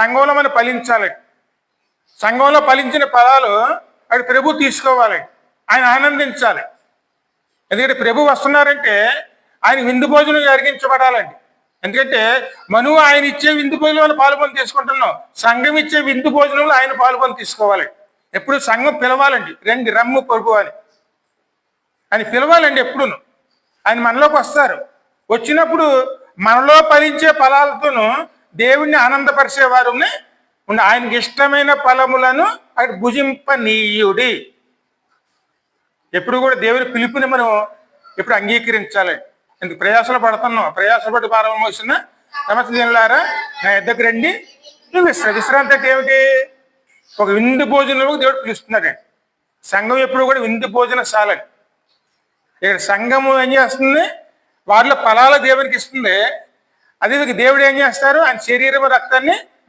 సంఘంలో మనం ఫలించాలి. సంఘంలో ఫలించిన ఫలాలు అది ప్రభు తీసుకోవాలి. ఆయన ఆనందించాలి. ఎందుకంటే ప్రభు వస్తున్నారంటే ఆయన విందు భోజనం జరిగించబడాలండి. ఎందుకంటే మనువు ఆయన ఇచ్చే విందు భోజనంలో పాల్గొని తీసుకుంటున్నాం. సంఘం ఇచ్చే విందు భోజనంలో ఆయన పాల్గొని తీసుకోవాలి. ఎప్పుడు సంఘం పిలవాలండి. రండి రమ్ము ప్రభు అని. ఆయన పిలవాలండి ఎప్పుడును. ఆయన మనలోకి వస్తారు. వచ్చినప్పుడు మనలో ఫలించే ఫలాలతోనూ దేవుణ్ణి ఆనందపరిచేవారు ఉన్న ఆయనకి ఇష్టమైన ఫలములను అక్కడ భుజింపనీయుడి. ఎప్పుడు కూడా దేవుని పిలుపుని మనం ఎప్పుడు అంగీకరించాలి. ఎందుకు ప్రయాసలు పడుతున్నాం. ప్రయాసలు పడి భారం వచ్చిన సమస్య దీనిలారా నా ఇద్దరికి రండి. నువ్వు విశ్ర విశ్రాంతి అంటే ఏమిటి? ఒక విందు భోజనంలో దేవుడు పిలుస్తున్నాడండి సంఘం ఎప్పుడు కూడా విందు భోజనశాల ఇక్కడ సంఘము ఏం చేస్తుంది? వారిలో ఫలాల దేవునికి ఇస్తుంది. అదేవిధంగా దేవుడు ఏం చేస్తారు? ఆయన శరీరం రక్తాన్ని